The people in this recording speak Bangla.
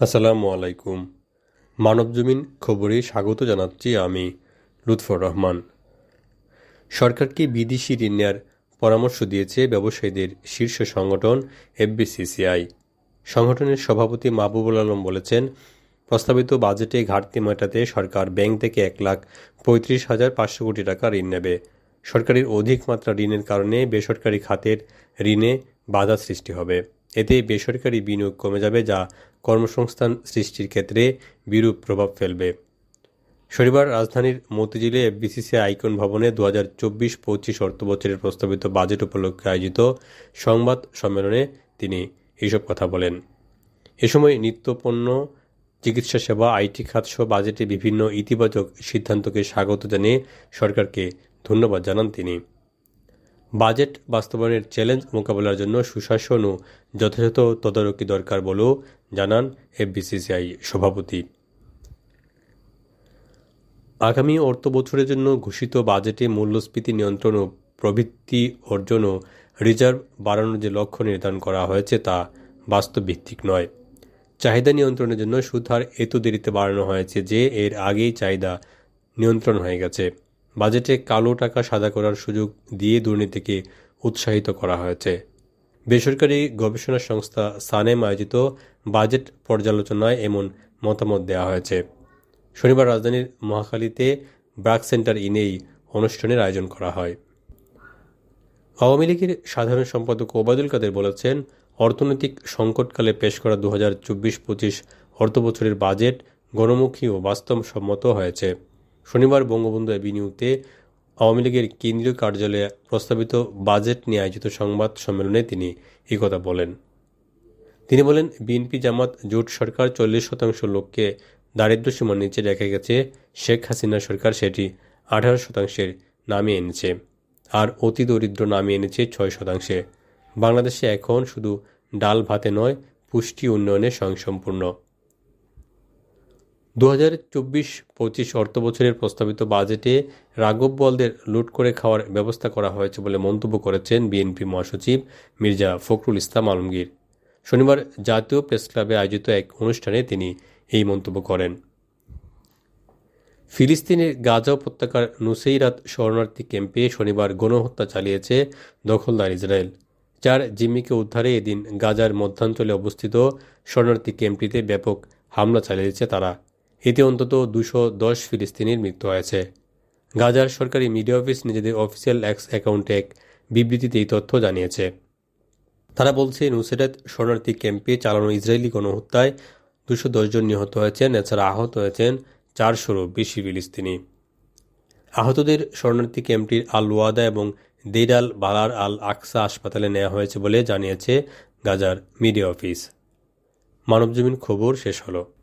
আসসালামু আলাইকুম। মানবজমিন খবরে স্বাগত জানাচ্ছি আমি লুৎফর রহমান। সরকারকে বিদেশি ঋণ নেয়ার পরামর্শ দিয়েছে ব্যবসায়ীদের শীর্ষ সংগঠন এফবিসিসিআই। সংগঠনের সভাপতি মাহবুবুল আলম বলেছেন, প্রস্তাবিত বাজেটে ঘাটতি মেটাতে সরকার ব্যাংক থেকে এক লাখ পঁয়ত্রিশ হাজার পাঁচশো কোটি টাকা ঋণ নেবে। সরকারের অধিক মাত্রা ঋণের কারণে বেসরকারি খাতের ঋণে বাধা সৃষ্টি হবে। এতে বেসরকারি বিনিয়োগ কমে যাবে যা কর্মসংস্থান সৃষ্টির ক্ষেত্রে বিরূপ প্রভাব ফেলবে। শনিবার রাজধানীর মতিঝিলে এফবিসিসি আইকন ভবনে দু হাজার চব্বিশ পঁচিশ অর্থবছরের প্রস্তাবিত বাজেট উপলক্ষে আয়োজিত সংবাদ সম্মেলনে তিনি এসব কথা বলেন। এ সময় নিত্যপণ্য চিকিৎসা সেবা, আইটি খাত সহ বাজেটে বিভিন্ন ইতিবাচক সিদ্ধান্তকে স্বাগত জানিয়ে সরকারকে ধন্যবাদ জানান তিনি। বাজেট বাস্তবায়নের চ্যালেঞ্জ মোকাবেলার জন্য সুশাসন ও যথাযথ তদারকি দরকার বলেও জানান এফবিসিসিআই সভাপতি। আগামী অর্থ বছরের জন্য ঘোষিত বাজেটে মূল্যস্ফীতি নিয়ন্ত্রণ ও প্রবৃত্তি অর্জন ও রিজার্ভ বাড়ানোর যে লক্ষ্য নির্ধারণ করা হয়েছে তা বাস্তব ভিত্তিক নয়। চাহিদা নিয়ন্ত্রণের জন্য সুদ হার এত দেরিতে বাড়ানো হয়েছে যে এর আগেই চাহিদা নিয়ন্ত্রণ হয়ে গেছে। বাজেটে কালো টাকা সাদা করার সুযোগ দিয়ে দুর্নীতিকে উৎসাহিত করা হয়েছে। বেসরকারি গবেষণা সংস্থা সানেম আয়োজিত বাজেট পর্যালোচনায় এমন মতামত দেওয়া হয়েছে। শনিবার রাজধানীর মহাখালীতে ব্রাক সেন্টার ইনেই অনুষ্ঠানের আয়োজন করা হয়। আওয়ামী লীগের সাধারণ সম্পাদক ওবায়দুল কাদের বলেছেন, অর্থনৈতিক সংকটকালে পেশ করা দু হাজার চব্বিশ পঁচিশ অর্থবছরের বাজেট গণমুখী ও বাস্তবসম্মত হয়েছে। শনিবার বঙ্গবন্ধু এভিনিউতে আওয়ামী লীগের কেন্দ্রীয় কার্যালয়ে প্রস্তাবিত বাজেট নিয়ে আয়োজিত সংবাদ সম্মেলনে তিনি কথা বলেন। তিনি বলেন, বিএনপি জামাত জোট সরকার চল্লিশ শতাংশ লোককে দারিদ্র্য সীমার নিচে রেখে গেছে। শেখ হাসিনা সরকার সেটি আঠারো শতাংশের নামে এনেছে আর অতি দরিদ্র নামে এনেছে ছয় শতাংশে। বাংলাদেশে এখন শুধু ডাল ভাতে নয়, পুষ্টি উন্নয়নে স্বয়ংসম্পূর্ণ। দু হাজার চব্বিশ পঁচিশ অর্থবছরের প্রস্তাবিত বাজেটে রাঘব বলদের লুট করে খাওয়ার ব্যবস্থা করা হয়েছে বলে মন্তব্য করেছেন বিএনপি মহাসচিব মির্জা ফখরুল ইসলাম আলমগীর। শনিবার জাতীয় প্রেস ক্লাবে আয়োজিত এক অনুষ্ঠানে তিনি এই মন্তব্য করেন। ফিলিস্তিনের গাজা উপত্যকার নুসেইরাত শরণার্থী ক্যাম্পে শনিবার গণহত্যা চালিয়েছে দখলদার ইসরায়েল। যার জিম্মিকে উদ্ধারে এদিন গাজার মধ্যাঞ্চলে অবস্থিত শরণার্থী ক্যাম্পটিতে ব্যাপক হামলা চালিয়েছে তারা। এতে অন্তত দুশো দশ ফিলিস্তিনির মৃত্যু হয়েছে। গাজার সরকারি মিডিয়া অফিস নিজেদের অফিসিয়াল এক্স অ্যাকাউন্টে এক বিবৃতিতে এই তথ্য জানিয়েছে। তারা বলছে, নুসেরাত শরণার্থী ক্যাম্পে চালানো ইসরায়েলি গণহত্যায় দুশো জন নিহত হয়েছেন, এছাড়া আহত হয়েছেন চারশোরও বেশি ফিলিস্তিনি। আহতদের শরণার্থী ক্যাম্পটির আল ওয়াদা এবং দেইরাল বালার আল আকসা হাসপাতালে নেওয়া হয়েছে বলে জানিয়েছে গাজার মিডিয়া অফিস। মানবজমিন খবর শেষ হলো।